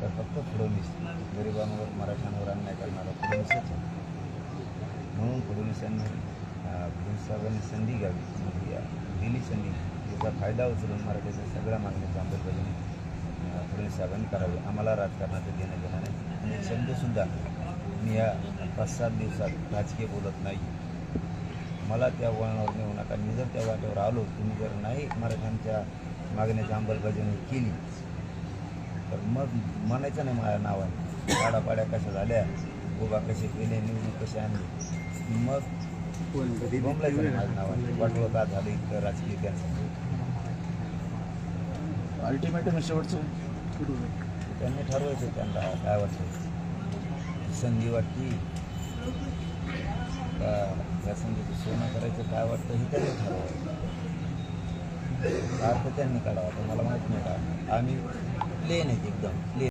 तर फक्त फडणवीस गरिबांवर मराठ्यांवर अन्याय करणारा फडणवीसच म्हणून फडणवीसांनी अं, फडणवीस साहेबांनी संधी घ्यावी. म्हणजे या दिली संधी. त्याचा फायदा उचलून मराठ्याच्या सगळ्या मागण्याची अंमलबजावणी अं, फडणवीस साहेबांनी करावी. आम्हाला राजकारणाचं देणं घेणं नाही. आणि संधीसुद्धा शब्दसुद्धा मी या पाच सात दिवसात राजकीय बोलत नाही. मला त्या वळणावर नेऊ नका. मी जर त्या वाट्यावर आलो तुम्ही जर नाही मराठ्यांच्या मागण्याची अंमलबजावणी केली तर मग म्हणायचं नाही माझ्या नावाने. पाड्या कशा झाल्या उभा कसे केले निवडणूक कसे आणले. मग बोंबलायचं नाही माझ्या नावाने. वाटलं का झालं इतकं राजकीय कॅन्सर अल्टिमेटम शेवटचं. त्यांनी ठरवायचं त्यांना काय वाटतं. संधी वाटती का या संधीचं सोनं करायचं काय वाटतं हे त्यांनी ठरवायचं अर्थ त्यांनी काढावा तर मला माहीत नाही का. आम्ही પ્લેન જ એકદમ પ્લેન